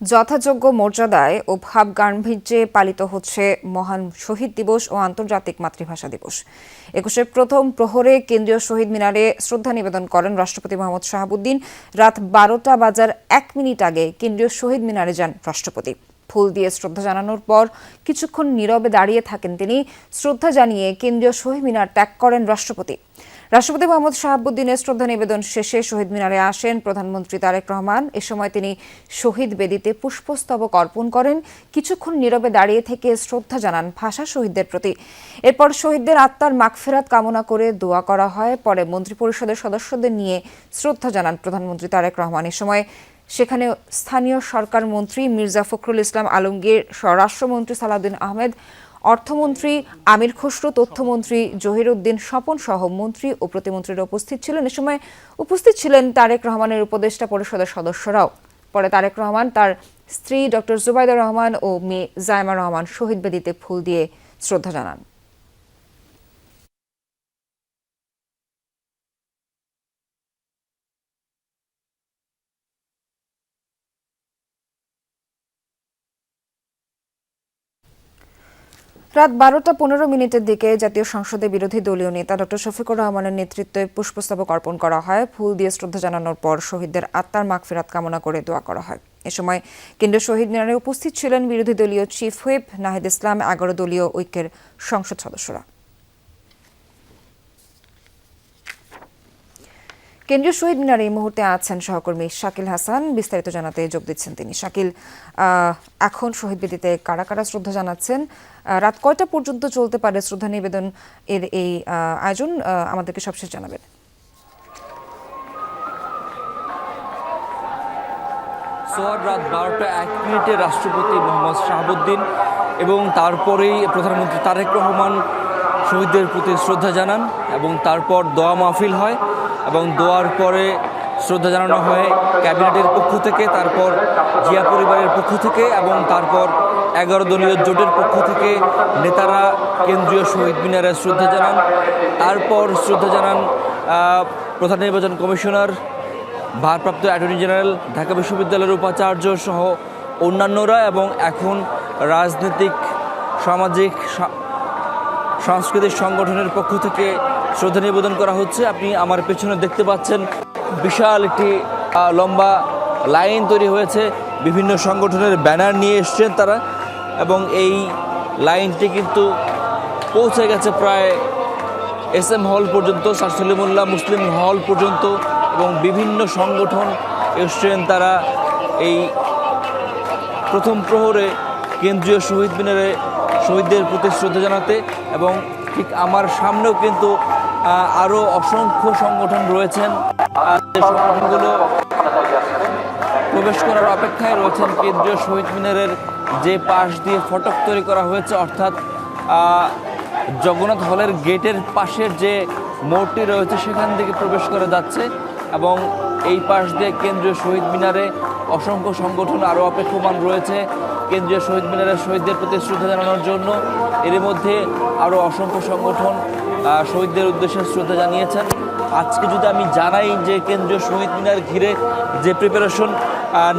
যথাযোগ্য মর্যাদায় ও ভাব গাম্ভীর্যে পালিত হচ্ছে মহান শহীদ দিবস ও আন্তর্জাতিক মাতৃভাষা দিবস। একুশের প্রথম প্রহরে কেন্দ্রীয় শহীদ মিনারে শ্রদ্ধা নিবেদন করেন রাষ্ট্রপতি মোহাম্মদ শাহাবুদ্দিন। রাত বারোটা বাজার এক মিনিট আগে কেন্দ্রীয় শহীদ মিনারে যান রাষ্ট্রপতি। ফুল দিয়ে শ্রদ্ধা জানানোর পর কিছুক্ষণ নীরবে দাঁড়িয়ে থাকেন তিনি। শ্রদ্ধা জানিয়ে কেন্দ্রীয় শহীদ মিনার ত্যাগ করেন রাষ্ট্রপতি। রাষ্ট্রপতি মোহাম্মদ শাহাবুদ্দিনের শ্রদ্ধা নিবেদন শেষে শহীদ মিনারে আসেন প্রধানমন্ত্রী তারেক রহমান। এ সময় তিনি শহীদ বেদিতে পুষ্পস্তবক অর্পণ করেন। কিছুক্ষণ নীরবে দাঁড়িয়ে থেকে শ্রদ্ধা জানান ভাষা শহীদদের প্রতি। এরপর শহীদদের আত্মার মাগফেরাত কামনা করে দোয়া করা হয়। পরে মন্ত্রিপরিষদের সদস্যদের নিয়ে শ্রদ্ধা জানান প্রধানমন্ত্রী তারেক রহমান। এ সময় সেখানে স্থানীয় সরকার মন্ত্রী মির্জা ফখরুল ইসলাম আলমগীর, স্বরাষ্ট্রমন্ত্রী সালাউদ্দিন আহমেদ অর্থমন্ত্রী আমির খসরু, তথ্যমন্ত্রী জহির উদ্দিন স্বপন সহ মন্ত্রী ও প্রতিমন্ত্রীরা উপস্থিত ছিলেন। এ সময় উপস্থিত ছিলেন তারেক রহমানের উপদেষ্টা পরিষদের সদস্যরাও। পরে তারেক রহমান তার স্ত্রী ডক্টর জুবাইদা রহমান ও মেয়ে জায়মা রহমান শহীদ বেদিতে ফুল দিয়ে শ্রদ্ধা জানান। রাত বারোটা পনেরো মিনিটের দিকে জাতীয় সংসদে বিরোধী দলীয় নেতা ডক্টর শফিকুর রহমানের নেতৃত্বে পুষ্পস্তবক অর্পণ করা হয়। ফুল দিয়ে শ্রদ্ধা জানানোর পর শহীদদের আত্মার মাগফিরাত কামনা করে দোয়া করা হয়। এ সময় কেন্দ্রীয় শহীদ মিনারে উপস্থিত ছিলেন বিরোধী দলীয় চিফ হুইপ, নাহিদ ইসলাম, এগারো দলীয় ঐক্যের সংসদ সদস্যরা। কেন্দ্রীয় শহীদ মিনারে এই মুহূর্তে আছেন সহকর্মী শাকিল হাসান। বিস্তারিত জানাতে যোগ দিচ্ছেন তিনি। শাকিল এখন শহীদ বেদিতে কারা কারা শ্রদ্ধা জানাচ্ছেন? রাত কয়টা পর্যন্ত চলতে পারে শ্রদ্ধা নিবেদন এর এই আয়োজন? আমাদেরকে সবশেষ জানাবেন। সোয়ার রাত বারোটা এক মিনিটে রাষ্ট্রপতি মোহাম্মদ শাহাবুদ্দিন এবং তারপরেই প্রধানমন্ত্রী তারেক রহমান শহীদদের প্রতি শ্রদ্ধা জানান এবং তারপর দোয়া মাহফিল হয়। এবং দোয়ার পরে শ্রদ্ধা জানানো হয় ক্যাবিনেটের পক্ষ থেকে, তারপর জিয়া পরিবারের পক্ষ থেকে এবং তারপর এগারো দলীয় জোটের পক্ষ থেকে নেতারা কেন্দ্রীয় শহীদ মিনারে শ্রদ্ধা জানান। তারপর শ্রদ্ধা জানান প্রধান নির্বাচন কমিশনার, ভারপ্রাপ্ত অ্যাটর্নি জেনারেল, ঢাকা বিশ্ববিদ্যালয়ের উপাচার্য সহ অন্যান্যরা এবং এখন রাজনৈতিক, সামাজিক সাংস্কৃতিক সংগঠনের পক্ষ থেকে শ্রদ্ধা নিবেদন করা হচ্ছে। আপনি আমার পেছনে দেখতে পাচ্ছেন বিশাল একটি লম্বা লাইন তৈরি হয়েছে। বিভিন্ন সংগঠনের ব্যানার নিয়ে এসছেন তারা এবং এই লাইনটি কিন্তু পৌঁছে গেছে প্রায় এস এম হল পর্যন্ত, স্যার সলিমুল্লাহ মুসলিম হল পর্যন্ত এবং বিভিন্ন সংগঠন এসছেন তারা এই প্রথম প্রহরে কেন্দ্রীয় শহীদ মিনারে শহীদদের প্রতি শ্রদ্ধা জানাতে এবং ঠিক আমার সামনেও কিন্তু আরও অসংখ্য সংগঠন রয়েছেন। যে সংগঠনগুলো প্রবেশ করার অপেক্ষায় রয়েছেন, কেন্দ্রীয় শহীদ মিনারের যে পাশ দিয়ে ফটক তৈরি করা হয়েছে, অর্থাৎ জগন্নাথ হলের গেটের পাশের যে মোড়টি রয়েছে, সেখান থেকে প্রবেশ করে যাচ্ছে এবং এই পাশ দিয়ে কেন্দ্রীয় শহীদ মিনারে অসংখ্য সংগঠন আরও অপেক্ষমান রয়েছে। কেন্দ্রীয় শহীদ মিনারের শহীদদের প্রতি শ্রদ্ধা জানানোর জন্য এর মধ্যে আরও অসংখ্য সংগঠন শহীদদের উদ্দেশ্যে শ্রদ্ধা জানিয়েছেন। আজকে যদি আমি জানাই যে কেন্দ্রীয় শহীদ মিনার ঘিরে যে প্রিপারেশন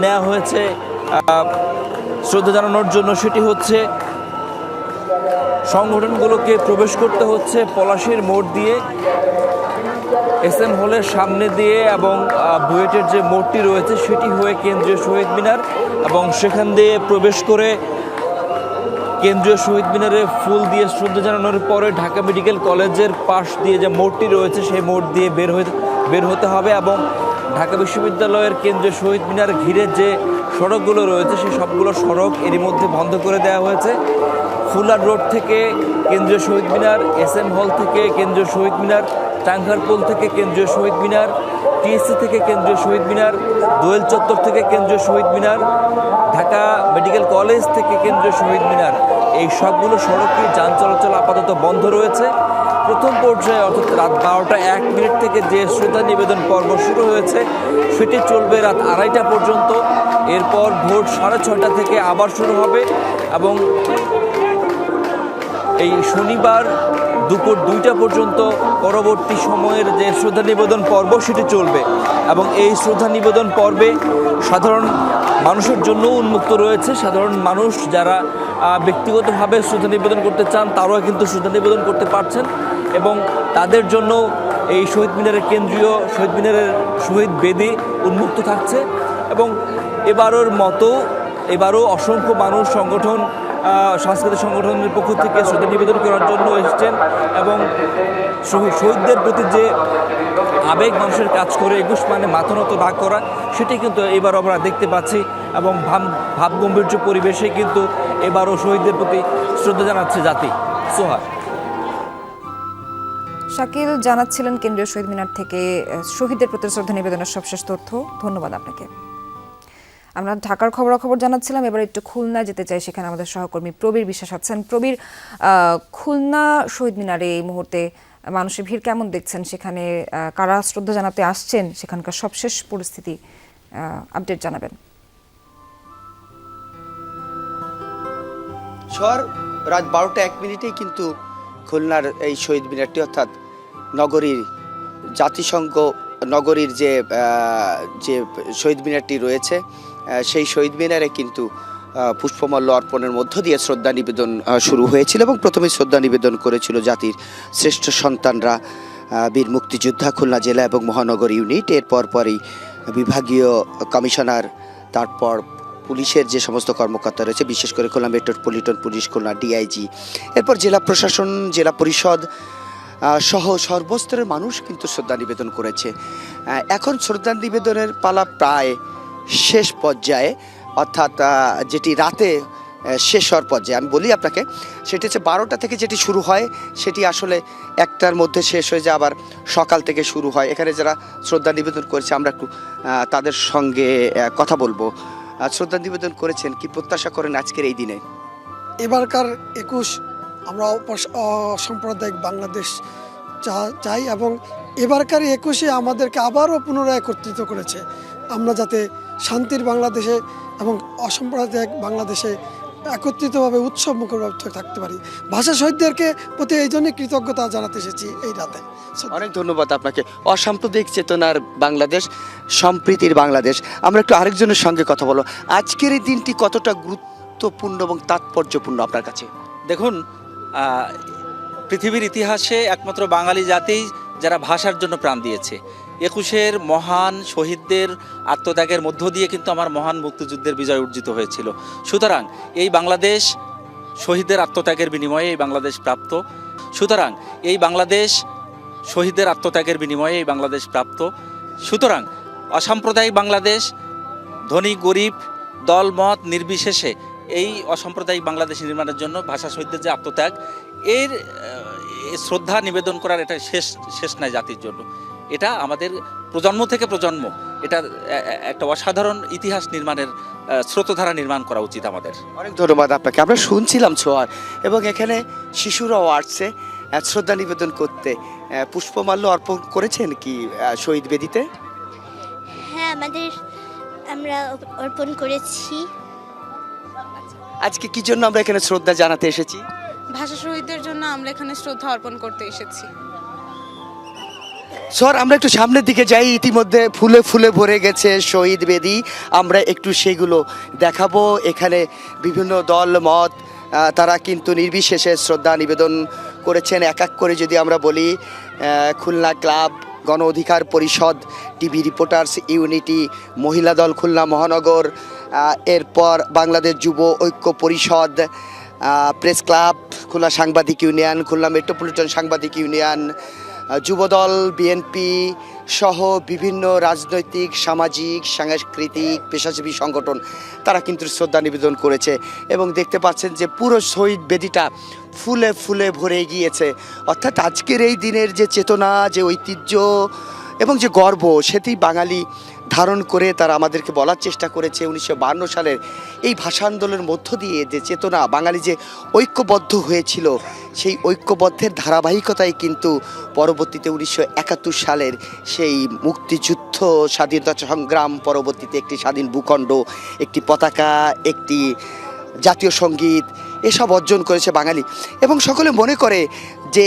নেওয়া হয়েছে শ্রদ্ধা জানানোর জন্য সেটি হচ্ছে, সংগঠনগুলোকে প্রবেশ করতে হচ্ছে পলাশির মোড় দিয়ে। এস এম হলের সামনে দিয়ে এবং বুয়েটের যে মোড়টি রয়েছে সেটি হয়ে কেন্দ্রীয় শহীদ মিনার এবং সেখান দিয়ে প্রবেশ করে কেন্দ্রীয় শহীদ মিনারে ফুল দিয়ে শ্রদ্ধা জানানোর পরে ঢাকা মেডিকেল কলেজের পাশ দিয়ে যে মোড়টি রয়েছে, সেই মোড় দিয়ে বের হয়ে, বের হতে হবে এবং ঢাকা বিশ্ববিদ্যালয়ের কেন্দ্রীয় শহীদ মিনার ঘিরে যে সড়কগুলো রয়েছে, সেই সবগুলো সড়ক এরই মধ্যে বন্ধ করে দেওয়া হয়েছে। ফুলার রোড থেকে কেন্দ্রীয় শহীদ মিনার, এস এম হল থেকে কেন্দ্রীয় শহীদ মিনার, টাঙ্গারপোল থেকে কেন্দ্রীয় শহীদ মিনার, টিএসসি থেকে কেন্দ্রীয় শহীদ মিনার, দোয়েল চত্বর থেকে কেন্দ্রীয় শহীদ মিনার, ঢাকা মেডিকেল কলেজ থেকে কেন্দ্রীয় শহীদ মিনার। এই সবগুলো সড়কই যান চলাচল আপাতত বন্ধ রয়েছে। প্রথম পর্যায়ে অর্থাৎ রাত বারোটা এক মিনিট থেকে যে শ্রদ্ধা নিবেদন পর্ব শুরু হয়েছে, সেটি চলবে রাত আড়াইটা পর্যন্ত। এরপর ভোর সাড়ে ছয়টা থেকে আবার শুরু হবে এবং এই শনিবার দুপুর দুইটা পর্যন্ত পরবর্তী সময়ের যে শ্রদ্ধা নিবেদন পর্ব, সেটি চলবে এবং এই শ্রদ্ধা নিবেদন পর্বে সাধারণ মানুষের জন্য উন্মুক্ত রয়েছে। সাধারণ মানুষ যারা ব্যক্তিগতভাবে শ্রদ্ধা নিবেদন করতে চান, তারাও কিন্তু শ্রদ্ধা নিবেদন করতে পারছেন এবং তাদের জন্য এই শহীদ মিনারের কেন্দ্রীয় শহীদ মিনারের শহীদ বেদি উন্মুক্ত থাকছে এবং এবারের মতো, এবারও অসংখ্য মানুষ সংগঠন সাংস্কৃতিক সংগঠনের পক্ষ থেকে শ্রদ্ধা নিবেদন করার জন্য এসেছেন এবং শহী- শহীদদের প্রতি যে আবেগ মানুষের কাজ করে, একুশ মানে মাথা নত না করা, সেটি কিন্তু এবার আমরা দেখতে পাচ্ছি এবং ভাব ভাবগম্ভীর্য পরিবেশে কিন্তু এবারও শহীদদের প্রতি শ্রদ্ধা জানাচ্ছে জাতি। সোহার শাকিল জানাচ্ছিলেন কেন্দ্রীয় শহীদ মিনার থেকে শহীদদের প্রতি শ্রদ্ধা নিবেদনের সবশেষ তথ্য। ধন্যবাদ আপনাকে। আমরা ঢাকার খবরাখবর জানাচ্ছিলাম। এবার একটু খুলনা যেতে চাই, সেখানে আমাদের সহকর্মী প্রবীর বিশ্বাস আছেন। প্রবীর খুলনা শহীদ মিনারে এই মুহূর্তে মানুষের ভিড় কেমন দেখছেন? সেখানে কারা শ্রদ্ধা জানাতে আসছেন? সেখানকার সবশেষ পরিস্থিতি আপডেট জানাবেন। শহর রাত বারোটা এক মিনিটেই কিন্তু খুলনার এই শহীদ মিনারটি, অর্থাৎ নগরীর জাতিসংঘ, নগরীর যে যে শহীদ মিনারটি রয়েছে সেই শহীদ মিনারে কিন্তু আহ, পুষ্পমাল্য অর্পণের মধ্য দিয়ে শ্রদ্ধা নিবেদন শুরু হয়েছিল এবং প্রথমে শ্রদ্ধা নিবেদন করেছিল জাতির শ্রেষ্ঠ সন্তানরা বীর মুক্তিযোদ্ধা খুলনা জেলা এবং মহানগর ইউনিট। এরপর পরই বিভাগীয় কমিশনার তারপর পুলিশের যে সমস্ত কর্মকর্তা রয়েছে বিশেষ করে Khulna metropolitan police Khulna DIG. এরপর জেলা প্রশাসন জেলা পরিষদ সহ সর্বস্তরের মানুষ কিন্তু শ্রদ্ধা নিবেদন করেছে। এখন শ্রদ্ধা নিবেদনের পালা প্রায় শেষ পর্যায়ে, অর্থাৎ যেটি রাতে শেষ হওয়ার পর্যায়ে, আমি বলি আপনাকে, সেটি হচ্ছে বারোটা থেকে যেটি শুরু হয়, সেটি আসলে একটার মধ্যে শেষ হয়ে যায়, আবার সকাল থেকে শুরু হয়। এখানে যারা শ্রদ্ধা নিবেদন করেছে, আমরা একটু তাদের সঙ্গে কথা বলব। শ্রদ্ধা নিবেদন করেছেন, কি প্রত্যাশা করেন আজকের এই দিনে? এবারকার একুশ, আমরা অসাম্প্রদায়িক বাংলাদেশ চাই, এবং এবারকার একুশে আমাদেরকে আবারও পুনরায় একত্রিত করেছে। আমরা যাতে শান্তির বাংলাদেশে এবং অসাম্প্রদায়িক বাংলাদেশে একত্রিতভাবে উৎসব মুখরভাবে থাকতে পারি। ভাষা শহীদদেরকে প্রতি এই জন্যই কৃতজ্ঞতা জানাতে এসেছি এই রাতে। অনেক ধন্যবাদ আপনাকে। অসাম্প্রদায়িক চেতনার বাংলাদেশ সম্প্রীতির বাংলাদেশ। আমরা একটু আরেকজনের সঙ্গে কথা বলো আজকের এই দিনটি কতটা গুরুত্বপূর্ণ এবং তাৎপর্যপূর্ণ আপনার কাছে? দেখুন পৃথিবীর ইতিহাসে একমাত্র বাঙালি জাতি যারা ভাষার জন্য প্রাণ দিয়েছে। একুশের মহান শহীদদের আত্মত্যাগের মধ্য দিয়ে কিন্তু আমার মহান মুক্তিযুদ্ধের বিজয় অর্জিত হয়েছিল। সুতরাং এই বাংলাদেশ শহীদদের আত্মত্যাগের বিনিময়ে এই বাংলাদেশ প্রাপ্ত। সুতরাং এই বাংলাদেশ শহীদদের আত্মত্যাগের বিনিময়ে এই বাংলাদেশ প্রাপ্ত। সুতরাং অসাম্প্রদায়িক বাংলাদেশ, ধনী, গরিব, দল, মত নির্বিশেষে এই অসাম্প্রদায়িক বাংলাদেশ নির্মাণের জন্য ভাষা শহীদদের যে আত্মত্যাগ, এর শ্রদ্ধা নিবেদন করার এটা শেষ শেষ নাই জাতির জন্য। এটা আমাদের প্রজন্ম থেকে প্রজন্ম। এটা একটা অসাধারণ ইতিহাস নির্মাণের স্রোতধারা নির্মাণ করা উচিত আমাদের। অনেক ধন্যবাদ আপনাকে। আমরা শুনছিলাম ছোয়ার এবং এখানে শিশুরাও আসছে শ্রদ্ধা নিবেদন করতে। পুষ্পমাল্য অর্পণ করেছেন কি শহীদ বেদিতে? হ্যাঁ আমাদের আমরা অর্পণ করেছি। আজকে কি জন্য আমরা এখানে শ্রদ্ধা জানাতে এসেছি? ভাষা শহীদদের জন্য আমরা এখানে শ্রদ্ধা অর্পণ করতে এসেছি। স্যার, আমরা একটু সামনের দিকে যাই। ইতিমধ্যে ফুলে ফুলে ভরে গেছে শহীদ বেদি। আমরা একটু সেগুলো দেখাবো। এখানে বিভিন্ন দল, মত তারা কিন্তু নির্বিশেষে শ্রদ্ধা নিবেদন করেছেন। এক এক করে যদি আমরা বলি খুলনা ক্লাব, গণ অধিকার পরিষদ, টিভি রিপোর্টার্স ইউনিটি, মহিলা দল, খুলনা মহানগর এরপর বাংলাদেশ যুব ঐক্য পরিষদ প্রেস ক্লাব, খুলনা সাংবাদিক ইউনিয়ন, খুলনা মেট্রোপলিটন সাংবাদিক ইউনিয়ন যুবদল বিএনপি সহ বিভিন্ন রাজনৈতিক, সামাজিক, সাংস্কৃতিক, পেশাজীবী সংগঠন, তারা কিন্তু শ্রদ্ধা নিবেদন করেছে এবং দেখতে পাচ্ছেন যে পুরো শহীদ বেদিটা ফুলে ফুলে ভরে গিয়েছে। অর্থাৎ আজকের এই দিনের যে চেতনা, যে ঐতিহ্য এবং যে গর্ব, সেটি বাঙালি ধারণ করে তারা আমাদেরকে বলার চেষ্টা করেছে উনিশশো সালের এই ভাষা আন্দোলনের মধ্য দিয়ে যে চেতনা বাঙালি যে ঐক্যবদ্ধ হয়েছিল, সেই ঐক্যবদ্ধের ধারাবাহিকতায় কিন্তু পরবর্তীতে উনিশশো একাত্তর সালের সেই মুক্তিযুদ্ধ, স্বাধীনতা সংগ্রাম পরবর্তীতে একটি স্বাধীন ভূখণ্ড, একটি পতাকা, একটি জাতীয় সংগীত, এসব অর্জন করেছে বাঙালি। এবং সকলে মনে করে যে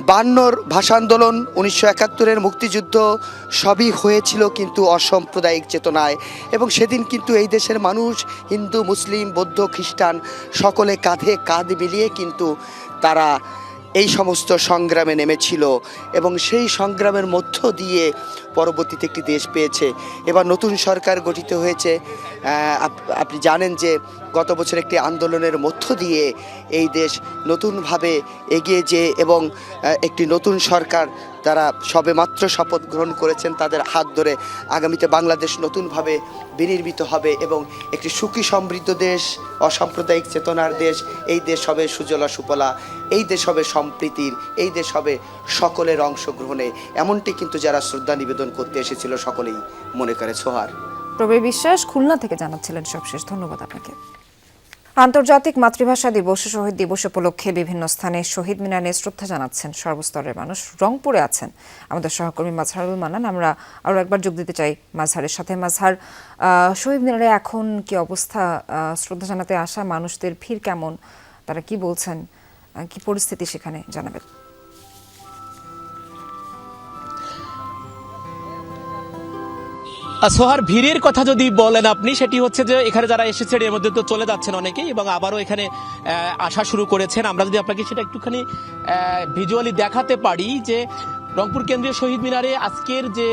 বান্নর ভাষা আন্দোলন উনিশশো একাত্তরের মুক্তিযুদ্ধ সবই হয়েছিল কিন্তু অসাম্প্রদায়িক চেতনায়। এবং সেদিন কিন্তু এই দেশের মানুষ, হিন্দু, মুসলিম, বৌদ্ধ, খ্রিস্টান, সকলে কাঁধে কাঁধ মিলিয়ে কিন্তু তারা এই সমস্ত সংগ্রামে নেমেছিল এবং সেই সংগ্রামের মধ্য দিয়ে পরবর্তীতে একটি দেশ পেয়েছে। এবার নতুন সরকার গঠিত হয়েছে। আপনি জানেন যে গত বছর একটি আন্দোলনের মধ্য দিয়ে এই দেশ নতুনভাবে এগিয়ে যে এবং একটি নতুন সরকার তারা সবেমাত্র শপথ গ্রহণ করেছেন, তাদের হাত ধরে আগামীতে বাংলাদেশ নতুনভাবে বিনির্মিত হবে এবং একটি সুখী সমৃদ্ধ দেশ, অসাম্প্রদায়িক চেতনার দেশ, এই দেশ হবে সুজলা সুফলা এই দেশ হবে সম্প্রীতির, এই দেশ হবে সকলের অংশগ্রহণে। এমনটি কিন্তু যারা শ্রদ্ধা নিবেদন করতে এসেছিল সকলেই মনে করে, সোহার। প্রবীর বিশ্বাস খুলনা থেকে জানাচ্ছিলেন সবশেষ। ধন্যবাদ আপনাকে। আন্তর্জাতিক মাতৃভাষা দিবস, শহীদ দিবস উপলক্ষে বিভিন্ন স্থানে শহীদ মিনারে শ্রদ্ধা জানাচ্ছেন সর্বস্তরের মানুষ। রংপুরে আছেন আমাদের সহকর্মী মাজহারুল মানান আমরা আরও একবার যোগ দিতে চাই মাঝহারের সাথে। মাঝহার শহীদ মিনারে এখন কি অবস্থা? শ্রদ্ধা জানাতে আসা মানুষদের ভিড় কেমন? তারা কি বলছেন? কি পরিস্থিতি সেখানে জানাবেন? সোহার ভিড়ের কথা যদি বলেন আপনি, সেটি হচ্ছে যে এখানে যারা এসেছেন এর মধ্যে তো চলে যাচ্ছেন অনেকেই এবং আবারও এখানে আসা শুরু করেছেন। আমরা যদি আপনাকে সেটা একটুখানি ভিজুয়ালি দেখাতে পারি যে রংপুর কেন্দ্রীয় শহীদ মিনারে আজকের যে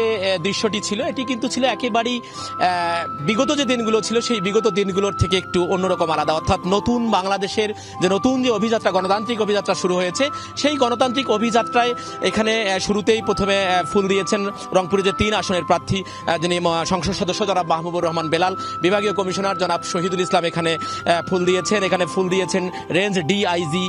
দৃশ্যটি ছিল, এটি কিন্তু ছিল একেবারেই বিগত যে দিনগুলো ছিল, সেই বিগত দিনগুলোর থেকে একটু অন্যরকম আলাদা। অর্থাৎ নতুন বাংলাদেশের যে নতুন যে অভিযাত্রা, গণতান্ত্রিক অভিযাত্রা শুরু হয়েছে, সেই গণতান্ত্রিক অভিযাত্রায় এখানে শুরুতেই প্রথমে ফুল দিয়েছেন রংপুরে যে তিন আসনের প্রার্থী যিনি সংসদ সদস্য জনাব মাহবুবুর রহমান বেলাল, বিভাগীয় কমিশনার জনাব শহীদুল ইসলাম এখানে ফুল দিয়েছেন, এখানে ফুল দিয়েছেন রেঞ্জ ডিআইজি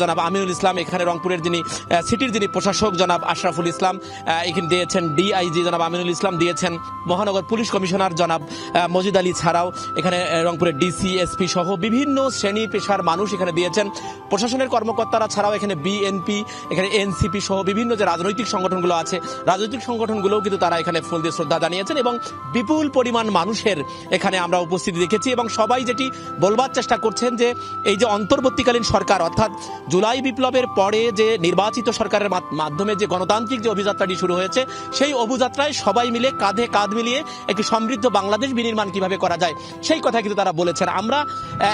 জনাব আমিনুল ইসলাম, এখানে রংপুরের যিনি সিটির যিনি প্রশাসক জনাব আশরাফুল ইসলাম এখানে দিয়েছেন ডিআইজি জনাব আমিনুল ইসলাম দিয়েছেন মহানগর পুলিশ কমিশনার জনাব মজিদ আলী ছাড়াও এখানে আহ, রংপুরের ডিসি এসপি সহ বিভিন্ন শ্রেণি পেশার মানুষ এখানে দিয়েছেন। প্রশাসনের কর্মকর্তারা ছাড়াও এখানে বিএনপি এখানে এনসিপি সহ বিভিন্ন যে রাজনৈতিক সংগঠনগুলো আছে রাজনৈতিক সংগঠনগুলোও কিন্তু তারা এখানে ফুল দিয়ে শ্রদ্ধা জানিয়েছেন এবং বিপুল পরিমাণ মানুষের এখানে আমরা উপস্থিতি দেখেছি এবং সবাই যেটি বলবার চেষ্টা করছেন যে এই যে অন্তর্বর্তীকালীন সরকার অর্থাৎ জুলাই বিপ্লবের পরে যে নির্বাচিত সরকারের মাধ্যমে যে গণতান্ত্রিক যে অভিযাত্রাটি শুরু হয়েছে, সেই অভিযাত্রায় সবাই মিলে কাঁধে কাঁধ মিলিয়ে একটি সমৃদ্ধ বাংলাদেশ বিনির্মাণ কীভাবে করা যায়, সেই কথা কিন্তু তারা বলেছেন। আমরা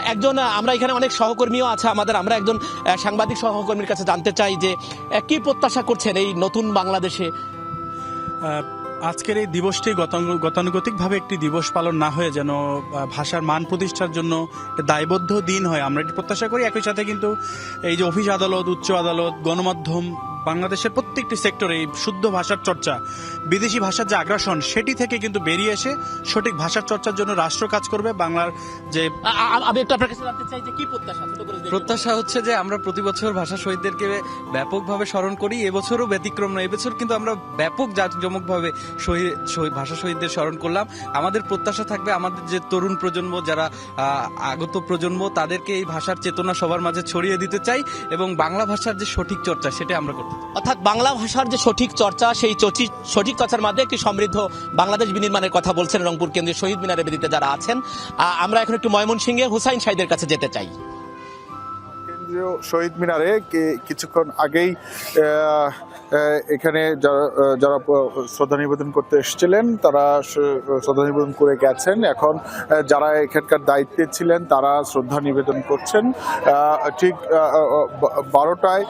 একজন আমরা এখানে অনেক সহকর্মীও আছে আমাদের, আমরা একজন সাংবাদিক সহকর্মীর কাছে জানতে চাই যে কি প্রত্যাশা করছেন এই নতুন বাংলাদেশে? আজকের এই দিবসটি গতানু- গতানুগতিকভাবে একটি দিবস পালন না হয়ে যেন ভাষার মান প্রতিষ্ঠার জন্য দায়বদ্ধ দিন হয়, আমরা এটি প্রত্যাশা করি। একই সাথে কিন্তু এই যে অফিস আদালত, উচ্চ আদালত, গণমাধ্যম বাংলাদেশের প্রত্যেকটি সেক্টরে এই শুদ্ধ ভাষার চর্চা বিদেশি ভাষার যে আগ্রাসন সেটি থেকে কিন্তু বেরিয়ে এসে সঠিক ভাষার চর্চার জন্য রাষ্ট্র কাজ করবে বাংলার যে আমি একটু আপনার কাছে জানতে চাই যে কি প্রত্যাশা প্রত্যাশা হচ্ছে যে আমরা প্রতি বছর ভাষা শহীদদেরকে ব্যাপকভাবে স্মরণ করি এবছরও ব্যতিক্রম নয় এবছর কিন্তু আমরা ব্যাপক জাঁকজমকভাবে শহীদ শহীদ- ভাষা শহীদদের স্মরণ করলাম আমাদের প্রত্যাশা থাকবে আমাদের যে তরুণ প্রজন্ম যারা আহ, আগত প্রজন্ম তাদেরকে এই ভাষার চেতনা সবার মাঝে ছড়িয়ে দিতে চাই এবং বাংলা ভাষার যে সঠিক চর্চা সেটা আমরা করতে। অর্থাৎ বাংলা ভাষার যে সঠিক চর্চা, সেই সঠিক চর্চার মাধ্যমে একটি সমৃদ্ধ বাংলাদেশ বিনির্মাণের কথা বলছেন রংপুর কেন্দ্রীয় শহীদ মিনারের বেদিতে যারা আছেন। আমরা এখন একটু ময়মনসিংহে হুসাইন সাইদের কাছে যেতে চাই। কেন্দ্রীয় শহীদ মিনারে কিছুক্ষণ আগেই এখানে যারা যারা শ্রদ্ধা নিবেদন করতে এসেছিলেন, তারা শ্রদ্ধা নিবেদন করে গেছেন। এখন যারা এখানকার দায়িত্বে ছিলেন, তারা শ্রদ্ধা নিবেদন করছেন। ঠিক বারোটায়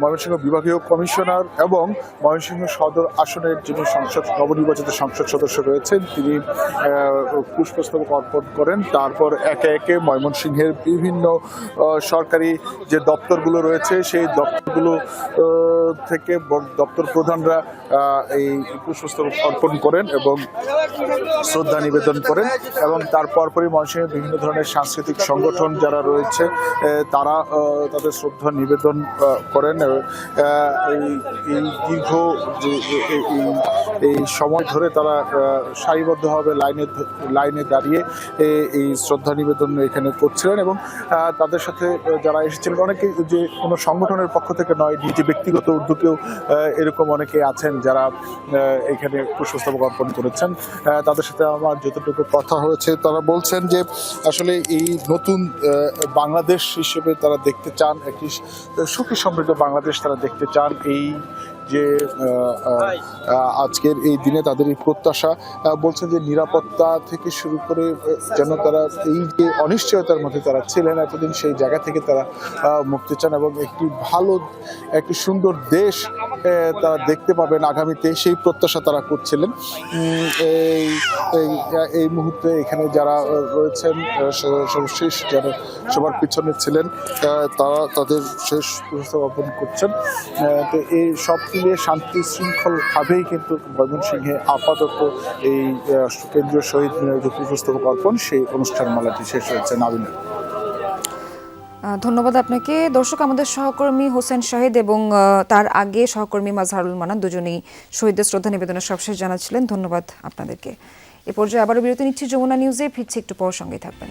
ময়মনসিংহ বিভাগীয় কমিশনার এবং ময়মনসিংহ সদর আসনের যিনি সংসদ, নবনির্বাচিত সংসদ সদস্য রয়েছেন, তিনি পুষ্পস্তবক অর্পণ করেন। তারপর একে একে ময়মনসিংহের বিভিন্ন সরকারি যে দপ্তরগুলো রয়েছে, সেই দপ্তরগুলো থেকে দপ্তর প্রধানরা এই পুষ্পস্তবক অর্পণ করেন এবং শ্রদ্ধা নিবেদন করেন এবং তার পরপরই ময়মনসিংহের বিভিন্ন ধরনের সাংস্কৃতিক সংগঠন যারা রয়েছে তারা তাদের শ্রদ্ধা নিবেদন করেন। এই দীর্ঘ যে এই সময় ধরে তারা সারিবদ্ধভাবে লাইনে লাইনে দাঁড়িয়ে এই শ্রদ্ধা নিবেদন এখানে করছিলেন এবং তাদের সাথে যারা এসেছিলেন অনেকে যে কোনো সংগঠনের পক্ষ থেকে নয়, নিজে ব্যক্তিগত উদ্যোগ কেউ এরকম অনেকে আছেন যারা এখানে পুষ্পস্তবক অর্পণ করেছেন তাদের সাথে আমার যতটুকু কথা হয়েছে, তারা বলছেন যে, আসলে এই নতুন বাংলাদেশ হিসেবে তারা দেখতে চান, একটি সুখী সমৃদ্ধ বাংলাদেশ তারা দেখতে চান। এই যে আজকের এই দিনে তাদের এই প্রত্যাশা বলছেন যে নিরাপত্তা থেকে শুরু করে যেন তারা এই যে অনিশ্চয়তার মধ্যে তারা ছিলেন, এতদিন সেই জায়গা থেকে তারা মুক্তি চান এবং একটি ভালো, একটি সুন্দর দেশ তারা দেখতে পাবেন আগামীতে, সেই প্রত্যাশা তারা করছিলেন। এই এই মুহূর্তে এখানে যারা রয়েছেন সর্বশেষ যারা সবার পিছনে ছিলেন তারা তাদের শেষ অর্পণ করছেন। তো এই সব মিলিয়ে শান্তি শৃঙ্খলভাবেই কিন্তু ময়মনসিংহে আপাতত এই কেন্দ্রীয় শহীদ মিনারের যে পুষ্পস্তবক অর্পণ, সেই অনুষ্ঠানমালাটি শেষ হয়েছে। নাবিনা। ধন্যবাদ আপনাকে। দর্শক, আমাদের সহকর্মী হোসেন শাহিদ এবং তার আগে সহকর্মী মাজহারুল মানান দুজনেই শহীদদের শ্রদ্ধা নিবেদনের সবশেষ জানাচ্ছিলেন। ধন্যবাদ আপনাদেরকে। এ পর্যায়ে আবারও বিরতি নিচ্ছি যমুনা নিউজে। ফিরছি একটু পর সঙ্গে থাকবেন।